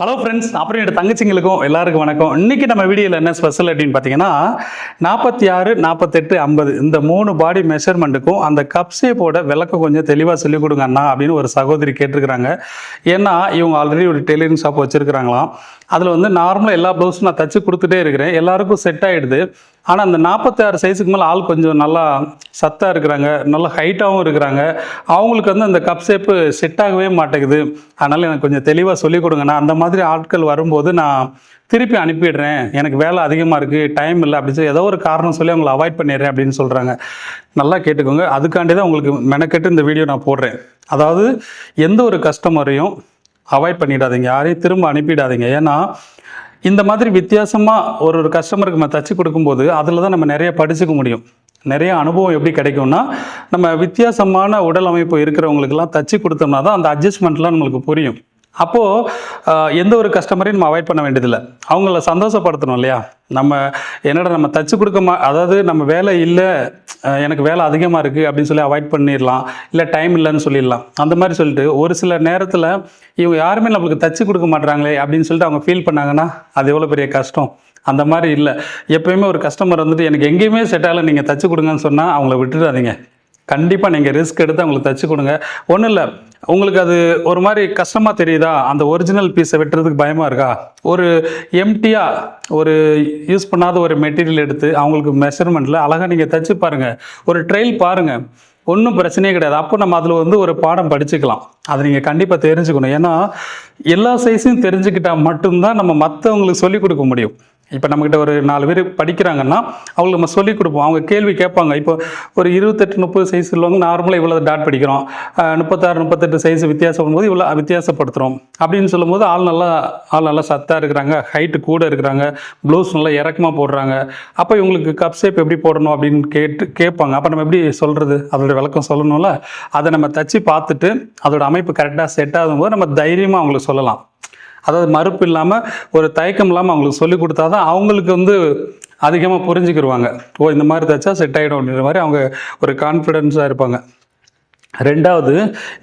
Hello friends அப்புறம் என்னோட தங்கச்சிங்களுக்கும் எல்லாருக்கும் வணக்கம். இன்றைக்கி நம்ம வீடியோவில் என்ன ஸ்பெஷல் அப்படின்னு பார்த்தீங்கன்னா நாற்பத்தி ஆறு நாற்பத்தெட்டு ஐம்பது இந்த மூணு பாடி மெஷர்மெண்ட்டுக்கும் அந்த கப் ஷேப்போட விளக்கம் கொஞ்சம் தெளிவாக சொல்லிக் கொடுங்க அண்ணா அப்படின்னு ஒரு சகோதரி கேட்டிருக்கிறாங்க. ஏன்னா இவங்க ஆல்ரெடி ஒரு டெய்லரிங் ஷாப் வச்சுருக்கிறாங்களாம். அதில் வந்து நார்மலாக எல்லா ப்ளவுஸும் நான் தச்சு கொடுத்துட்டே இருக்கிறேன். எல்லாருக்கும் செட் ஆகிடுது ஆனால் அந்த நாற்பத்தாறு சைஸுக்கு மேலே ஆள் கொஞ்சம் நல்லா சத்தாக இருக்கிறாங்க நல்லா ஹைட்டாகவும் இருக்கிறாங்க. அவங்களுக்கு வந்து அந்த கப் ஷேப்பு செட் ஆகவே மாட்டேங்குது. அதனால் எனக்கு கொஞ்சம் தெளிவாக சொல்லிக் கொடுங்கண்ணா அந்த மாதிரி ஆட்கள் வரும்போது நான் திருப்பி அனுப்பிடுறேன். எனக்கு வேலை அதிகமாக இருக்குது டைம் இல்லை அப்படின்னு சொல்லி ஏதோ ஒரு காரணம் சொல்லி அவங்கள அவாய்ட் பண்ணிடுறேன் அப்படின்னு சொல்கிறாங்க நல்லா கேட்டுக்கோங்க. அதுக்காண்டி தான் உங்களுக்கு மெனக்கெட்டு இந்த வீடியோ நான் போடுறேன். அதாவது எந்த ஒரு கஸ்டமரையும் அவாய்ட் பண்ணிடாதீங்க. யாரையும் திரும்ப அனுப்பிடாதீங்க. ஏன்னா இந்த மாதிரி வித்தியாசமாக ஒரு ஒரு கஸ்டமருக்கு நம்ம தச்சு கொடுக்கும்போது அதில் தான் நம்ம நிறைய படிச்சுக்க முடியும். நிறைய அனுபவம் எப்படி கிடைக்கும்னா நம்ம வித்தியாசமான உடல் அமைப்பு இருக்கிறவங்களுக்கெல்லாம் தச்சு கொடுத்தோம்னா தான் அந்த அட்ஜஸ்ட்மெண்ட்லாம் நம்மளுக்கு புரியும். அப்போது எந்த ஒரு கஸ்டமரையும் நம்ம அவாய்ட் பண்ண வேண்டியதில்லை. அவங்கள சந்தோஷப்படுத்தணும் இல்லையா? நம்ம என்னடா நம்ம தச்சு கொடுக்க மா அதாவது நம்ம வேலை இல்லை எனக்கு வேலை அதிகமாக இருக்குது அப்படின்னு சொல்லி அவாய்ட் பண்ணிடலாம். இல்லை டைம் இல்லைன்னு சொல்லிடலாம். அந்த மாதிரி சொல்லிட்டு ஒரு சில நேரத்தில் இவங்க யாருமே நம்மளுக்கு தச்சு கொடுக்க மாட்றாங்களே அப்படின்னு சொல்லிட்டு அவங்க ஃபீல் பண்ணாங்கன்னா அது எவ்வளோ பெரிய கஷ்டம்? அந்த மாதிரி இல்லை. எப்பயுமே ஒரு கஸ்டமர் வந்துட்டு எனக்கு எங்கேயுமே செட் ஆகலை நீங்கள் தச்சு கொடுங்கன்னு சொன்னால் அவங்கள விட்டுடாதீங்க கண்டிப்பாக நீங்கள் ரிஸ்க் எடுத்து அவங்களுக்கு தச்சு கொடுங்க. ஒன்றும் இல்லை. உங்களுக்கு அது ஒரு மாதிரி கஷ்டமாக தெரியுதா? அந்த ஒரிஜினல் பீஸை வெட்டுறதுக்கு பயமாக இருக்கா? ஒரு எம்டியாக ஒரு யூஸ் பண்ணாத ஒரு மெட்டீரியல் எடுத்து அவங்களுக்கு மெஷர்மெண்ட்டில் அழகாக நீங்கள் தச்சு பாருங்கள் ஒரு ட்ரெயில் பாருங்கள் ஒன்றும் பிரச்சனையே கிடையாது. அப்போ நம்ம அதில் வந்து ஒரு பாடம் படிச்சுக்கலாம். அதை நீங்கள் கண்டிப்பாக தெரிஞ்சுக்கணும். ஏன்னா எல்லா சைஸையும் தெரிஞ்சுக்கிட்டால் மட்டும்தான் நம்ம மற்றவங்களுக்கு சொல்லிக் கொடுக்க முடியும். இப்போ நம்மக்கிட்ட ஒரு நாலு பேர் படிக்கிறாங்கன்னா அவங்களுக்கு நம்ம சொல்லிக் கொடுப்போம். அவங்க கேள்வி கேட்பாங்க. இப்போ ஒரு இருபத்தெட்டு முப்பது சைஸ் உள்ளவங்க நார்மலாக இவ்வளோ டாட் படிக்கிறோம். முப்பத்தாறு முப்பத்தெட்டு சைஸ் வித்தியாசம் பண்ணும்போது இவ்வளோ வித்தியாசப்படுத்துகிறோம் அப்படின்னு சொல்லும்போது ஆள் நல்லா ஆள் நல்லா சத்தாக இருக்கிறாங்க ஹைட்டு கூட இருக்கிறாங்க ப்ளவுஸ் நல்லா இறக்கமாக போடுறாங்க. அப்போ இவங்களுக்கு கப் ஷேப் எப்படி போடணும் அப்படின்னு கேட்டு கேட்பாங்க. அப்போ நம்ம எப்படி சொல்கிறது அதோட விளக்கம் சொல்லணும்ல? அதை நம்ம தச்சு பார்த்துட்டு அதோட அமைப்பு கரெக்டாக செட் ஆகும்போது நம்ம தைரியமாக அவங்களுக்கு சொல்லலாம். அதாவது மறுப்பு இல்லாமல் ஒரு தயக்கம் இல்லாமல் அவங்களுக்கு சொல்லி கொடுத்தா தான் அவங்களுக்கு வந்து அதிகமாக புரிஞ்சுக்கிடுவாங்க ஓ இந்த மாதிரி தைச்சா செட் ஆகிடும் அப்படின்ற மாதிரி அவங்க ஒரு கான்ஃபிடென்ஸாக இருப்பாங்க. ரெண்டாவது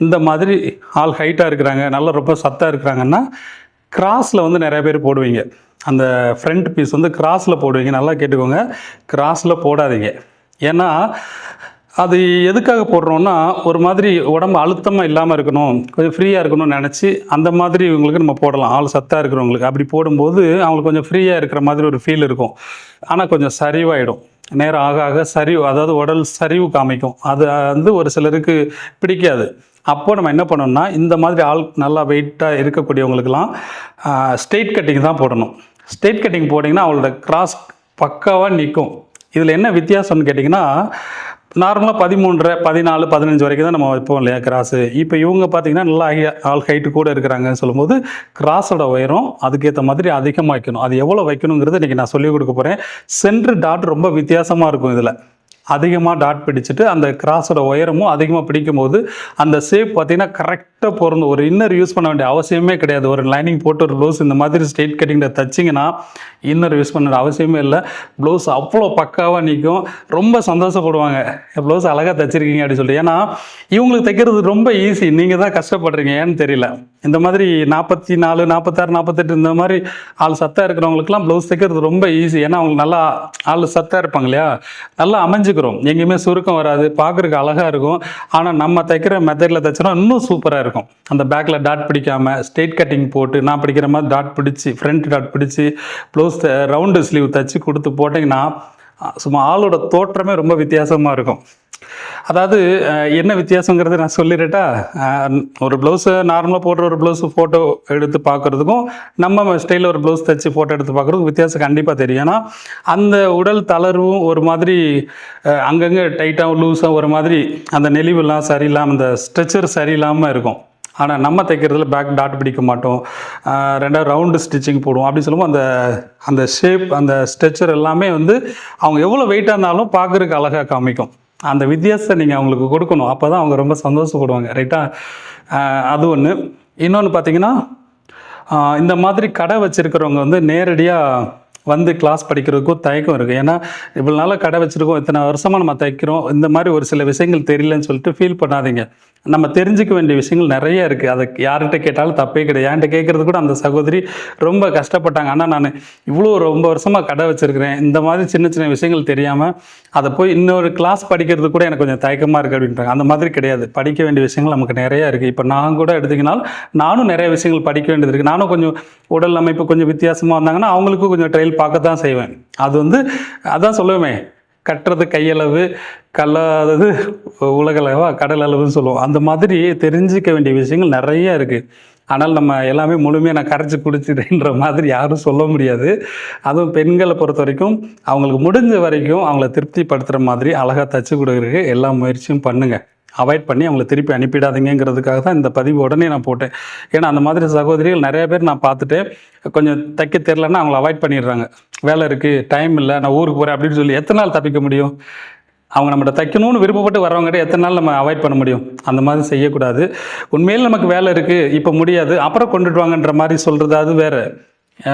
இந்த மாதிரி ஆள் ஹைட்டாக இருக்கிறாங்க நல்லா ரொம்ப சத்தாக இருக்கிறாங்கன்னா கிராஸில் வந்து நிறைய பேர் போடுவீங்க. அந்த ஃப்ரண்ட் பீஸ் வந்து கிராஸில் போடுவீங்க. நல்லா கேட்டுக்கோங்க. கிராஸில் போடாதீங்க. ஏன்னா அது எதுக்காக போடுறோம்னா ஒரு மாதிரி உடம்பு அழுத்தமாக இல்லாமல் இருக்கணும் கொஞ்சம் ஃப்ரீயாக இருக்கணும்னு நினச்சி அந்த மாதிரி இவங்களுக்கு நம்ம போடலாம். ஆள் சத்தாக இருக்கிறவங்களுக்கு. அப்படி போடும்போது அவங்களுக்கு கொஞ்சம் ஃப்ரீயாக இருக்கிற மாதிரி ஒரு ஃபீல் இருக்கும். ஆனால் கொஞ்சம் சரிவாயிடும். நேரம் ஆக ஆக சரிவு அதாவது உடல் சரிவு காமிக்கும். அது வந்து ஒரு சிலருக்கு பிடிக்காது. அப்போ நம்ம என்ன பண்ணோம்னா இந்த மாதிரி ஆள் நல்லா வெயிட்டாக இருக்கக்கூடியவங்களுக்கெல்லாம் ஸ்ட்ரெயிட் கட்டிங் தான் போடணும். ஸ்ட்ரெயிட் கட்டிங் போட்டிங்கன்னா அவங்களோட கிராஸ் பக்காவாக நிற்கும் இதில் என்ன வித்தியாசம்னு கேட்டிங்கன்னா நார்மலாக பதிமூன்றரை பதினாலு பதினஞ்சு வரைக்கும் தான் நம்ம வைப்போம் இல்லையா கிராஸு. இப்போ இவங்க பார்த்தீங்கன்னா நல்லா ஹை- ஆள் ஹைட்டு கூட இருக்கிறாங்கன்னு சொல்லும்போது கிராஸோட உயரம் அதுக்கேற்ற மாதிரி அதிகமாக வைக்கணும் அது எவ்வளோ வைக்கணுங்கிறத இன்றைக்கி நான் சொல்லிக் கொடுக்க போகிறேன் சென்ட்ரு டாட் ரொம்ப வித்தியாசமாக இருக்கும் இதில். அதிகமாக டாட் பிடிச்சிட்டு அந்த கிராஸோட உயரமும் அதிகமாக பிடிக்கும் போது அந்த ஷேப் பார்த்தீங்கன்னா கரெக்டாக பொருந்தும். ஒரு இன்னர் யூஸ் பண்ண வேண்டிய அவசியமே கிடையாது. ஒரு லைனிங் போட்டு ஒரு ப்ளவுஸ் இந்த மாதிரி ஸ்ட்ரெயிட் கட்டிங்கில் தைச்சிங்கன்னா இன்னர் யூஸ் பண்ண அவசியமே இல்லை. ப்ளவுஸ் அவ்வளோ பக்காவாக நிற்கும் ரொம்ப சந்தோஷப்படுவாங்க. ப்ளவுஸ் அழகாக தைச்சிருக்கீங்க அப்படின்னு சொல்லிட்டு. ஏன்னா இவங்களுக்கு தைக்கிறது ரொம்ப ஈஸி நீங்கள் தான் கஷ்டப்படுறீங்க. ஏன்னு தெரியல. இந்த மாதிரி நாற்பத்தி நாலு நாற்பத்தாறு நாற்பத்தெட்டு இந்த மாதிரி ஆள் சத்தாக இருக்கிறவங்களுக்குலாம் ப்ளவுஸ் தைக்கிறது ரொம்ப ஈஸி ஏன்னா அவங்க நல்லா ஆள் சத்தாக இருப்பாங்க இல்லையா? நல்லா அமைஞ்சுக்கிறோம். எங்கேயுமே சுருக்கம் வராது. பார்க்குறதுக்கு அழகாக இருக்கும். ஆனால் நம்ம தைக்கிற மெத்தடில் தைச்சோன்னா இன்னும் சூப்பராக இருக்கும். அந்த பேக்கில் டாட் பிடிக்காம ஸ்ட்ரெயிட் கட்டிங் போட்டு நான் பிடிக்கிற மாதிரி டாட் பிடிச்சி ஃப்ரண்ட் டாட் பிடிச்சி ப்ளவுஸ் ரவுண்டு ஸ்லீவ் தைச்சி கொடுத்து போட்டிங்கன்னா சும்மா ஆளோட தோற்றமே ரொம்ப வித்தியாசமாக இருக்கும். அதாவது என்ன வித்தியாசங்கிறத நான் சொல்லிடட்டா? ஒரு ப்ளவுஸை நார்மலாக போடுற ஒரு ப்ளவுஸ் ஃபோட்டோ எடுத்து பார்க்குறதுக்கும் நம்ம ஸ்டைலில் ஒரு ப்ளவுஸ் தைச்சி ஃபோட்டோ எடுத்து பார்க்குறதுக்கும் வித்தியாசம் கண்டிப்பாக தெரியும். ஏன்னா அந்த உடல் தளர்வும் ஒரு மாதிரி அங்கங்கே டைட்டாகவும் லூஸாக ஒரு மாதிரி அந்த நெளிவுலாம் சரியில்லாமல் அந்த ஸ்ட்ரெச்சர் சரியில்லாமல் இருக்கும். ஆனால் நம்ம தைக்கிறதுல பேக் டாட் பிடிக்க மாட்டோம். ரெண்டாவது ரவுண்டு ஸ்டிச்சிங் போடுவோம். அப்படின்னு சொல்லும்போது அந்த அந்த ஷேப் அந்த ஸ்ட்ரெச்சர் எல்லாமே வந்து அவங்க எவ்வளோ வெயிட்டாக இருந்தாலும் பார்க்குறதுக்கு அழகாக காமிக்கும். அந்த வித்தியாசத்தை நீங்கள் அவங்களுக்கு கொடுக்கணும். அப்போ தான் அவங்க ரொம்ப சந்தோஷப்படுவாங்க. ரைட்டாக அது ஒன்று இன்னொன்று பார்த்தீங்கன்னா இந்த மாதிரி கடை வச்சுருக்கிறவங்க வந்து நேரடியாக வந்து கிளாஸ் படிக்கிறதுக்கும் தயக்கம் இருக்குது ஏன்னா இவ்வளோ நாளாக கடை வச்சுருக்கோம் இத்தனை வருஷமாக நம்ம தைக்கிறோம். இந்த மாதிரி ஒரு சில விஷயங்கள் தெரியலன்னு சொல்லிட்டு ஃபீல் பண்ணாதீங்க. நம்ம தெரிஞ்சுக்க வேண்டிய விஷயங்கள் நிறைய இருக்குது அதை யார்கிட்ட கேட்டாலும் தப்பே கிடையாது. என்கிட்ட கேட்குறது கூட அந்த சகோதரி ரொம்ப கஷ்டப்பட்டாங்க. ஆனால் நான் இவ்வளோ ரொம்ப வருஷமாக கடை வச்சுருக்கிறேன். இந்த மாதிரி சின்ன சின்ன விஷயங்கள் தெரியாமல் அதை போய் இன்னொரு கிளாஸ் படிக்கிறது கூட எனக்கு கொஞ்சம் தயக்கமாக இருக்குது அப்படின்றாங்க. அந்த மாதிரி கிடையாது. படிக்க வேண்டிய விஷயங்கள் நமக்கு நிறையா இருக்குது இப்போ நான் கூட எடுத்திங்கனாலும் நானும் நிறைய விஷயங்கள் படிக்க வேண்டியது இருக்குது நானும் கொஞ்சம் உடல் அமைப்பு கொஞ்சம் வித்தியாசமாக வந்தாங்கன்னா அவங்களுக்கும் கொஞ்சம் ட்ரையல் பார்க்க தான் செய்வேன். அது வந்து அதான் சொல்லுவேன் கட்டுறது கையளவு கல்லாதது உலகளவா கடல் அளவுன்னு சொல்லுவோம். அந்த மாதிரி தெரிஞ்சிக்க வேண்டிய விஷயங்கள் நிறைய இருக்குது ஆனால் நம்ம எல்லாமே முழுமையாக நான் கரைச்சி குடிச்சிட்டேன்ற மாதிரி யாரும் சொல்ல முடியாது. அதுவும் பெண்களை பொறுத்த வரைக்கும் அவங்களுக்கு முடிஞ்ச வரைக்கும் அவங்கள திருப்திப்படுத்துகிற மாதிரி அழகாக தச்சு கொடுக்குறதுக்கு எல்லா முயற்சியும் பண்ணுங்கள் அவாய்ட் பண்ணி அவங்கள திருப்பி அனுப்பிடாதீங்கிறதுக்காக தான் இந்த பதிவு உடனே நான் போட்டேன். ஏன்னா அந்த மாதிரி சகோதரிகள் நிறைய பேர் நான் பார்த்துட்டு கொஞ்சம் தைக்க தெரிலன்னா அவங்கள அவாய்ட் பண்ணிடுறாங்க. வேலை இருக்குது டைம் இல்லை நான் ஊருக்கு போகிறேன் அப்படின்னு சொல்லி எத்தனை நாள் தப்பிக்க முடியும்? அவங்க நம்மகிட்ட தைக்கணும்னு விருப்பப்பட்டு வரவங்ககிட்ட எத்தனை நாள் நம்ம அவாய்ட் பண்ண முடியும்? அந்த மாதிரி செய்யக்கூடாது. உண்மையில் நமக்கு வேலை இருக்குது இப்போ முடியாது அப்புறம் கொண்டுட்டு வாங்கன்ற மாதிரி சொல்கிறது அது வேறு.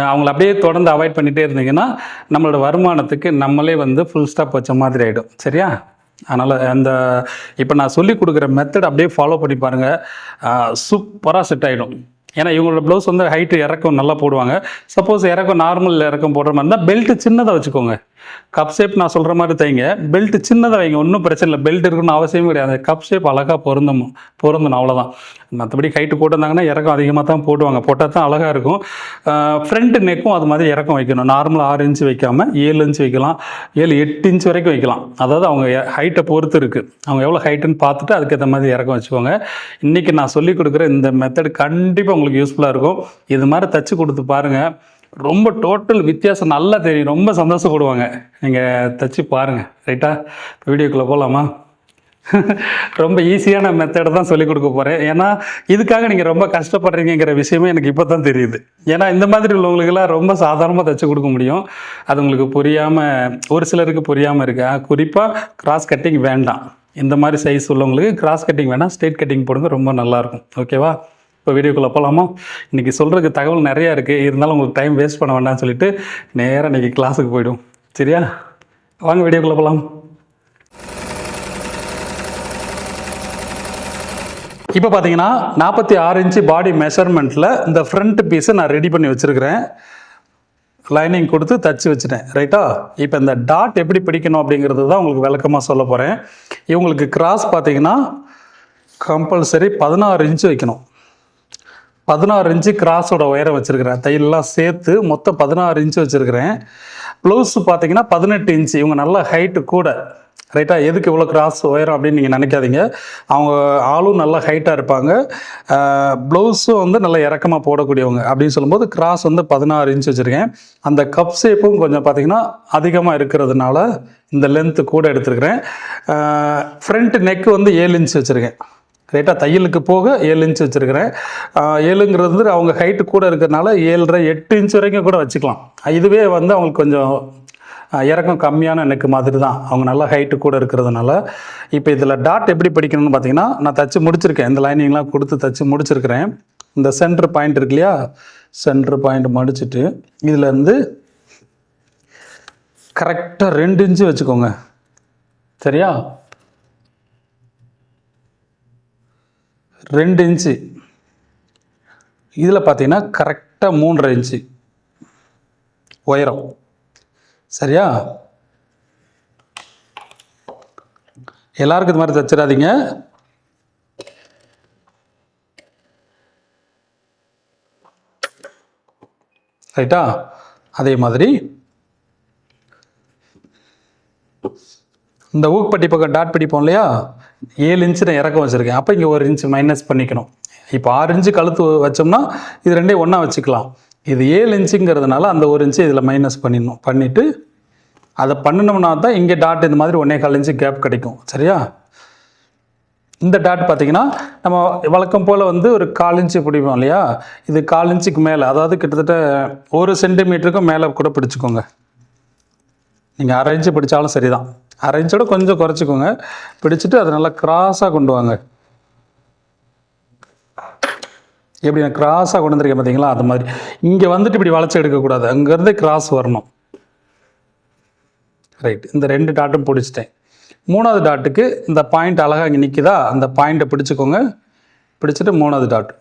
அவங்கள அப்படியே தொடர்ந்து அவாய்ட் பண்ணிகிட்டே இருந்தீங்கன்னா நம்மளோட வருமானத்துக்கு நம்மளே வந்து ஃபுல் ஸ்டாப் வச்ச மாதிரி ஆகிடும் சரியா? அதனால் அந்த இப்போ நான் சொல்லி கொடுக்குற மெத்தட் அப்படியே ஃபாலோ பண்ணி பாருங்கள் சூப்பராக செட் ஆகிடும் ஏன்னா இவங்களோட ப்ளவுஸ் வந்து ஹைட்டு இறக்கம் நல்லா போடுவாங்க. சப்போஸ் இறக்கம் நார்மல் இறக்கம் போடுற மாதிரி இருந்தால் பெல்ட்டு சின்னதாக வச்சுக்கோங்க. கப் ஷேப் நான் சொல்கிற மாதிரி தைங்க. பெல்ட் சின்னதாக வைங்க ஒன்றும் பிரச்சனை இல்லை. பெல்ட் இருக்கணும்னு அவசியம் கிடையாது. கப் ஷேப் அழகாக பொருந்தும் பொருந்தணும் அவ்வளோதான் மற்றபடி ஹைட்டு போட்டிருந்தாங்கன்னா இறக்கம் அதிகமாக தான் போடுவாங்க. போட்டால் தான் அழகாக இருக்கும். ஃப்ரண்ட் நெக்கும் அது மாதிரி இறக்கம் வைக்கணும். நார்மலாக ஆறு இன்ச்சு வைக்காமல் ஏழு இன்ச்சு வைக்கலாம். ஏழு எட்டு இன்ச் வரைக்கும் வைக்கலாம். அதாவது அவங்க ஹைட்டை பொறுத்து இருக்குது அவங்க எவ்வளோ ஹைட்டுன்னு பார்த்துட்டு அதுக்கேற்ற மாதிரி இறக்கம் வச்சுக்கோங்க. இன்றைக்கி நான் சொல்லிக் கொடுக்குற இந்த மெத்தட் கண்டிப்பாக உங்களுக்கு யூஸ்ஃபுல்லாக இருக்கும். இது மாதிரி தச்சு கொடுத்து பாருங்கள் ரொம்ப டோட்டல் வித்தியாசம் நல்லா தெரியும். ரொம்ப சந்தோஷப்படுவாங்க. நீங்கள் தச்சு பாருங்கள் ரைட்டா வீடியோக்குள்ளே போகலாமா ரொம்ப ஈஸியான மெத்தடை தான் சொல்லிக் கொடுக்க போகிறேன் ஏன்னா இதுக்காக நீங்கள் ரொம்ப கஷ்டப்படுறீங்கிற விஷயமே எனக்கு இப்போ தான் தெரியுது. ஏன்னா இந்த மாதிரி உள்ளவங்களுக்கெல்லாம் ரொம்ப சாதாரணமாக தைச்சி கொடுக்க முடியும். அது உங்களுக்கு புரியாமல் ஒரு சிலருக்கு புரியாமல் இருக்கு. குறிப்பாக கிராஸ் கட்டிங் வேண்டாம். இந்த மாதிரி சைஸ் உள்ளவங்களுக்கு கிராஸ் கட்டிங் வேணாம் ஸ்ட்ரெயிட் கட்டிங் போடுங்க ரொம்ப நல்லாயிருக்கும் ஓகேவா இப்போ வீடியோக்குள்ளே போகலாமா இன்றைக்கி சொல்கிறதுக்கு தகவல் நிறையா இருக்குது இருந்தாலும் உங்களுக்கு டைம் வேஸ்ட் பண்ண வேண்டாம்னு சொல்லிட்டு நேராக இன்றைக்கி கிளாஸுக்கு போய்டும். சரியா? வாங்க வீடியோக்குள்ளே போகலாம் இப்போ பார்த்தீங்கன்னா நாற்பத்தி ஆறு இன்ச்சு பாடி மெஷர்மெண்ட்டில் இந்த ஃப்ரண்ட் பீஸை நான் ரெடி பண்ணி வச்சுருக்கிறேன். லைனிங் கொடுத்து தச்சு வச்சுட்டேன். ரைட்டா இப்போ இந்த டாட் எப்படி பிடிக்கணும் அப்படிங்கிறது தான் உங்களுக்கு விளக்கமாக சொல்ல போகிறேன் இவங்களுக்கு கிராஸ் பார்த்தீங்கன்னா கம்பல்சரி பதினாறு இன்ச்சு வைக்கணும். பதினாறு இன்ச்சு கிராஸோட உயரம் வச்சுருக்கிறேன். தையல்லாம் சேர்த்து மொத்தம் பதினாறு இன்ச்சு வச்சுருக்கிறேன். ப்ளவுஸ் பார்த்தீங்கன்னா பதினெட்டு இன்ச்சு இவங்க நல்ல ஹைட்டு கூட. ரைட்டாக எதுக்கு இவ்வளோ கிராஸ் உயரம் அப்படின்னு நீங்கள் நினைக்காதீங்க. அவங்க ஆளும் நல்லா ஹைட்டாக இருப்பாங்க. ப்ளவுஸும் வந்து நல்லா இறக்கமாக போடக்கூடியவங்க. அப்படின்னு சொல்லும்போது கிராஸ் வந்து பதினாறு இன்ச் வச்சுருக்கேன். அந்த கப் ஷேப்பும் கொஞ்சம் பார்த்தீங்கன்னா அதிகமாக இருக்கிறதுனால இந்த லென்த்து கூட எடுத்துருக்கிறேன். ஃப்ரண்ட் நெக் வந்து ஏழு இன்ச் வச்சுருக்கேன். கரெக்டாக தையலுக்கு போக ஏழு இன்ச் வச்சுருக்கிறேன். ஏழுங்கிறது வந்து அவங்க ஹைட்டு கூட இருக்கிறதுனால ஏழரை எட்டு இன்ச் வரைக்கும் கூட வச்சுக்கலாம். இதுவே வந்து அவங்களுக்கு கொஞ்சம் இறக்கம் கம்மியான நெக்கு மாதிரி தான் அவங்க நல்லா ஹைட்டு கூட இருக்கிறதுனால. இப்போ இதில் டாட் எப்படி படிக்கணும்னு பார்த்தீங்கன்னா நான் தச்சு முடிச்சிருக்கேன். இந்த லைனிங்லாம் கொடுத்து தச்சு முடிச்சிருக்கிறேன். இந்த சென்டர் பாயிண்ட் இருக்கு இல்லையா? சென்டர் பாயிண்ட் மடிச்சுட்டு இதுலேருந்து கரெக்டாக ரெண்டு இன்ச்சு வச்சுக்கோங்க. சரியா? ரெண்டு இன்ச்சு. இதில் பார்த்தீங்கன்னா கரெக்டாக மூன்றரை இன்ச்சு. உயரம். சரியா? எல்லாருக்கும் இது மாதிரி தச்சிடாதீங்க. ரைட்டா அதே மாதிரி. இந்த ஊக்குப்பட்டி பக்கம் டாட் பிடிப்போம் இல்லையா? ஏழு இன்ச்சு நான் இறக்கம் வச்சுருக்கேன். அப்போ இங்கே ஒரு இன்ச்சு மைனஸ் பண்ணிக்கணும். இப்போ ஆறு இன்ச்சு கழுத்து வச்சோம்னா இது ரெண்டையும் ஒன்றா வச்சுக்கலாம். இது ஏழு இன்ச்சுங்கிறதுனால அந்த ஒரு இன்ச்சு இதில் மைனஸ் பண்ணிடணும். பண்ணிவிட்டு அதை பண்ணினோம்னா தான் இங்கே டாட் இந்த மாதிரி ஒன்றே கால் இன்ச்சு கேப் கிடைக்கும். சரியா? இந்த டாட் பார்த்தீங்கன்னா நம்ம வழக்கம் போல் வந்து ஒரு கால் இன்ச்சு பிடிப்போம் இல்லையா? இது கால் இன்ச்சுக்கு மேலே அதாவது கிட்டத்தட்ட ஒரு சென்டிமீட்டருக்கும் மேலே கூட பிடிச்சிக்கோங்க. நீங்கள் அரை இன்ச்சு பிடிச்சாலும் சரிதான். அரை இன்ச்சோட கொஞ்சம் குறைச்சிக்கோங்க. பிடிச்சிட்டு அதை நல்லா கிராஸாக கொண்டு வாங்க. எப்படி நான் கிராஸாக கொண்டு வந்திருக்கேன் பார்த்தீங்களா அது மாதிரி. இங்கே வந்துட்டு இப்படி வளைச்சி எடுக்கக்கூடாது. அங்கேருந்தே கிராஸ் வரணும். ரைட் இந்த ரெண்டு டாட்டும் பிடிச்சிட்டேன். மூணாவது டாட்டுக்கு இந்த பாயிண்ட் அழகாக இங்கே நிற்குதா அந்த பாயிண்ட்டை பிடிச்சிக்கோங்க. பிடிச்சிட்டு மூணாவது டாட்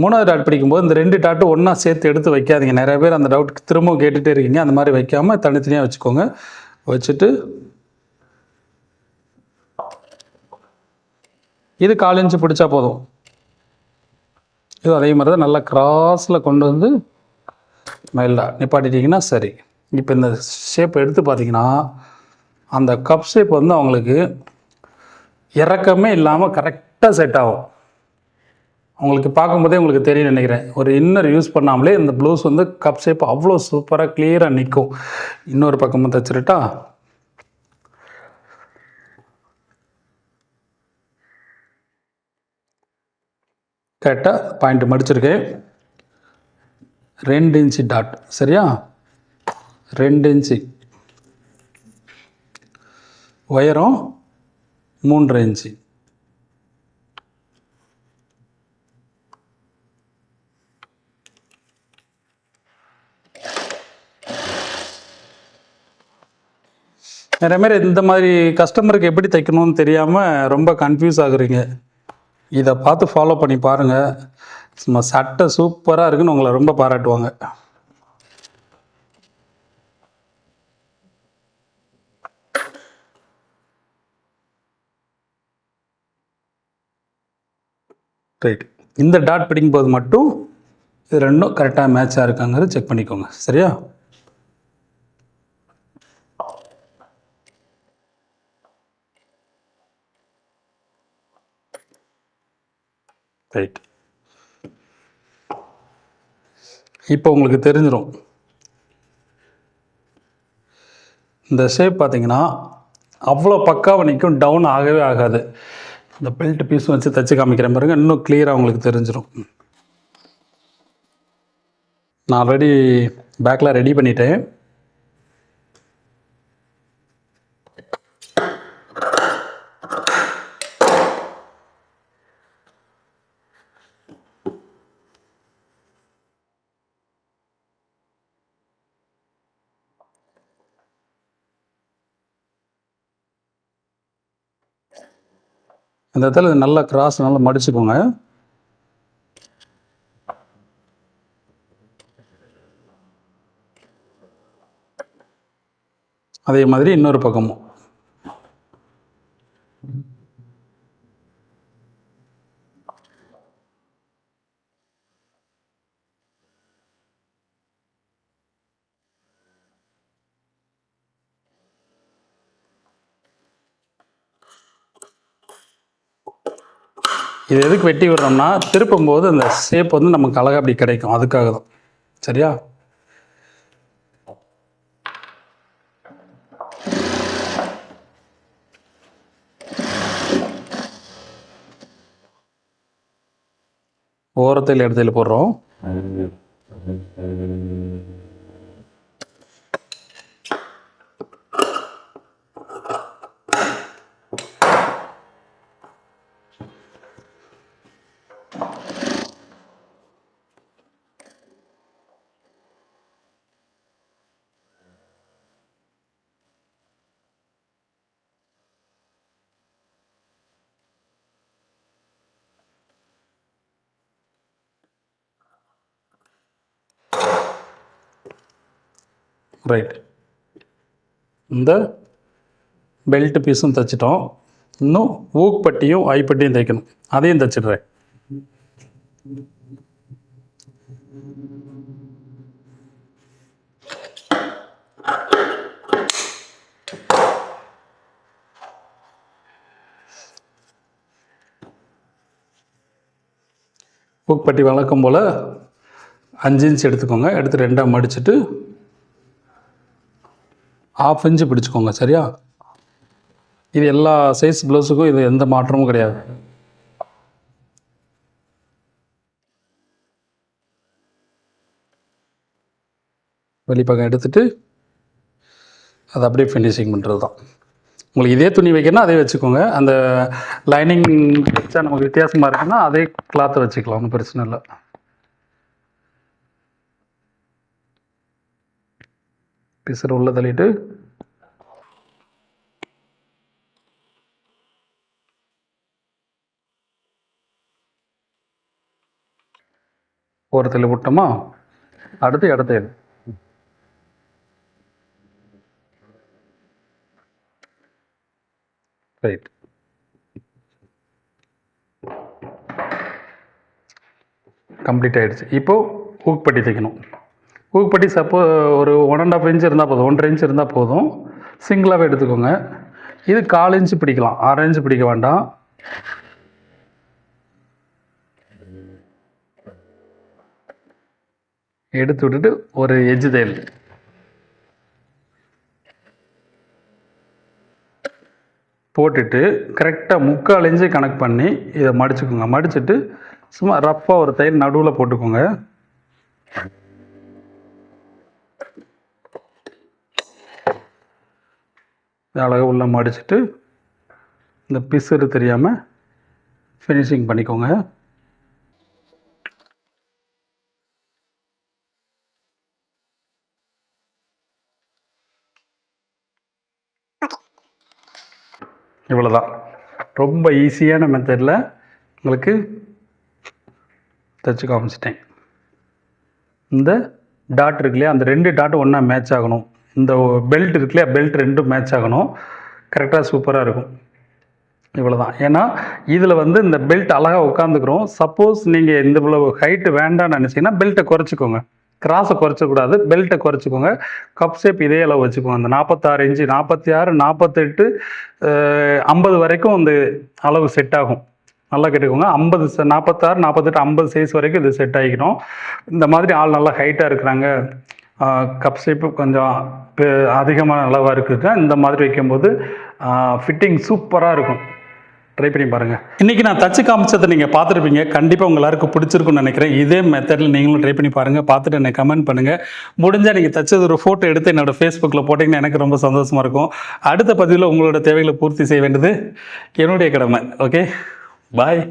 மூணாவது டாட் பிடிக்கும்போது இந்த ரெண்டு டாட்டும் ஒன்றா சேர்த்து எடுத்து வைக்காதீங்க. நிறைய பேர் அந்த டவுட் திரும்பவும் கேட்டுகிட்டே இருக்கீங்க. அந்த மாதிரி வைக்காமல் தனித்தனியாக வச்சுக்கோங்க. வச்சுட்டு இது கால் இன்ச்சு பிடிச்சா போதும். இது அதே மாதிரி தான் நல்லா கிராஸில் கொண்டு வந்து மைல்டாக நிப்பாட்டிட்டிங்கன்னா சரி. இப்போ இந்த ஷேப் எடுத்து பார்த்தீங்கன்னா அந்த கப் ஷேப் வந்து அவங்களுக்கு இறக்கமே இல்லாமல் கரெக்டாக செட் ஆகும். உங்களுக்கு பார்க்கும்போதே உங்களுக்கு தெரியும் நினைக்கிறேன். ஒரு இன்னர் யூஸ் பண்ணாமலே இந்த ப்ளவுஸ் வந்து கப் ஷேப் அவ்வளோ சூப்பராக கிளியராக நிற்கும் இன்னொரு பக்கமும் தைச்சிருட்டா கரெக்டாக பாயிண்ட் மடிச்சிருக்கேன். ரெண்டு இன்ச்சு டாட் சரியா? ரெண்டு இன்ச்சு. உயரம் மூன்றரை இன்ச்சு. நிறைய பேர் இந்த மாதிரி கஸ்டமருக்கு எப்படி தைக்கணும்னு தெரியாமல் ரொம்ப கன்ஃபியூஸ் ஆகுறீங்க. இதை பார்த்து ஃபாலோ பண்ணி பாருங்கள் சும்மா சட்டை சூப்பராக இருக்குன்னு உங்களை ரொம்ப பாராட்டுவாங்க. ரைட் இந்த டாட் பிடிக்கும்போது மட்டும் இது ரெண்டும் கரெக்டாக மேட்சாக இருக்காங்கிறது செக் பண்ணிக்கோங்க. சரியா? ரைட் இப்போ உங்களுக்கு தெரிஞ்சிடும் இந்த ஷேப் பார்த்தீங்கன்னா அவ்வளோ பக்காவை நிற்கும் டவுன் ஆகவே ஆகாது. இந்த பெல்ட் பீஸும் வச்சு தைச்சி காமிக்கிறேன் பாருங்க இன்னும் கிளியராக உங்களுக்கு தெரிஞ்சிடும் நான் ஆல்ரெடி பேக்கில் ரெடி பண்ணிட்டேன். இந்த இடத்துல நல்லா கிராஸ் நல்லா மடிச்சுக்கோங்க. அதே மாதிரி இன்னொரு பக்கமும். இது எதுக்கு வெட்டி விடுறோம்னா திருப்பும் போது அந்த ஷேப் வந்து நமக்கு அழகாக அப்படி கிடைக்கும். அதுக்காக தான். சரியா? ஓரத்தில் இடத்துல போடுறோம். ரைட் இந்த பெல்ட் பீஸும் தைச்சிட்டோம். இன்னும் ஊக்பட்டியும் ஐப்பட்டியும் தைக்கணும். அதையும் தைச்சிடுறேன். ஊக்பட்டி வளர்க்கும் போல் அஞ்சு இன்ச் எடுத்துக்கோங்க. எடுத்து ரெண்டாக மடிச்சுட்டு ஆஃப் இன்ச்சு பிடிச்சிக்கோங்க சரியா? இது எல்லா சைஸ் ப்ளவுஸுக்கும் இது எந்த மாற்றமும் கிடையாது. வெளிப்பக்கம் எடுத்துட்டு அதை அப்படியே ஃபினிஷிங் பண்ணுறது தான் உங்களுக்கு இதே துணி வைக்கணும்னா அதே வச்சுக்கோங்க. அந்த லைனிங் வச்சா நமக்கு வித்தியாசமாக இருக்குன்னா அதே கிளாத்தை வச்சுக்கலாம் ஒன்றும் பிரச்சனை இல்லை. பிசுறு உள்ள தள்ளிட்டு. ஓரத்தில் விட்டோமா? அடுத்து இடத்த ரைட் கம்ப்ளீட் ஆகிடுச்சு இப்போது ஊக்கப்பட்டி தைக்கணும். ஊக்குப்பட்டி சப்போ ஒரு ஒன் அண்ட் ஆஃப் இன்ச் இருந்தால் போதும் ஒன்றரை இன்ச் இருந்தால் போதும். சிங்கிளாகவே எடுத்துக்கோங்க. இது கால் இன்ச்சு பிடிக்கலாம். அரை இன்ச்சு பிடிக்க வேண்டாம். எடுத்து விட்டுட்டு ஒரு எஜ்ஜு தையல் போட்டுட்டு கரெக்டாக முக்கால் இன்ச்சு கணக்கு பண்ணி இதை மடிச்சுக்கோங்க. மடிச்சுட்டு சும்மா ரஃப்பாக ஒரு தையல் நடுவில் போட்டுக்கோங்க. அழகாக உள்ள மடிச்சுட்டு இந்த பிசுறு தெரியாமல் ஃபினிஷிங் பண்ணிக்கோங்க. இவ்வளோதான் ரொம்ப ஈஸியான மெத்தடில் உங்களுக்கு தைச்சு காமிச்சிட்டேன். இந்த டாட் இருக்கு இல்லையா? அந்த ரெண்டு டாட்டும் ஒன்றா மேட்ச் ஆகணும். இந்த பெல்ட் இருக்கு இல்லையா? பெல்ட் ரெண்டும் மேட்ச் ஆகணும். கரெக்டாக சூப்பராக இருக்கும். இவ்வளோதான் ஏன்னா இதில் வந்து இந்த பெல்ட் அழகாக உட்காந்துக்கிறோம் சப்போஸ் நீங்கள் இந்த இவ்வளோ ஹைட்டு வேண்டாம்னு நினச்சிங்கன்னா பெல்ட்டை குறைச்சிக்கோங்க. கிராஸை குறைச்சக்கூடாது பெல்ட்டை குறைச்சிக்கோங்க. கப் ஷேப் இதே அளவு வச்சுக்கோங்க. அந்த நாற்பத்தாறு இன்ச்சு நாற்பத்தி ஆறு நாற்பத்தெட்டு ஐம்பது வரைக்கும் அந்த அளவு செட் ஆகும். நல்லா கேட்டுக்கோங்க. ஐம்பது நாற்பத்தாறு நாற்பத்தெட்டு ஐம்பது சைஸ் வரைக்கும் இது செட் ஆகிக்கணும். இந்த மாதிரி ஆள் நல்லா ஹைட்டாக இருக்கிறாங்க. கப் ஷேப்பு கொஞ்சம் அதிகமான அளவாக இருக்குதுன்னா இந்த மாதிரி வைக்கும்போது ஃபிட்டிங் சூப்பராக இருக்கும். ட்ரை பண்ணி பாருங்கள் இன்றைக்கி நான் தச்சு காமிச்சதை நீங்கள் பார்த்துருப்பீங்க. கண்டிப்பாக உங்கள் எல்லாருக்கும் பிடிச்சிருக்குன்னு நினைக்கிறேன். இதே மெத்தடில் நீங்களும் ட்ரை பண்ணி பாருங்கள் பார்த்துட்டு எனக்கு கமெண்ட் பண்ணுங்கள் முடிஞ்சால் நீங்கள் தச்சது ஒரு ஃபோட்டோ எடுத்து என்னோட ஃபேஸ்புக்கில் போட்டிங்கன்னா எனக்கு ரொம்ப சந்தோஷமாக இருக்கும். அடுத்த பதிவில் உங்களோட தேவைகளை பூர்த்தி செய்ய வேண்டியது என்னுடைய கடமை. Okay bye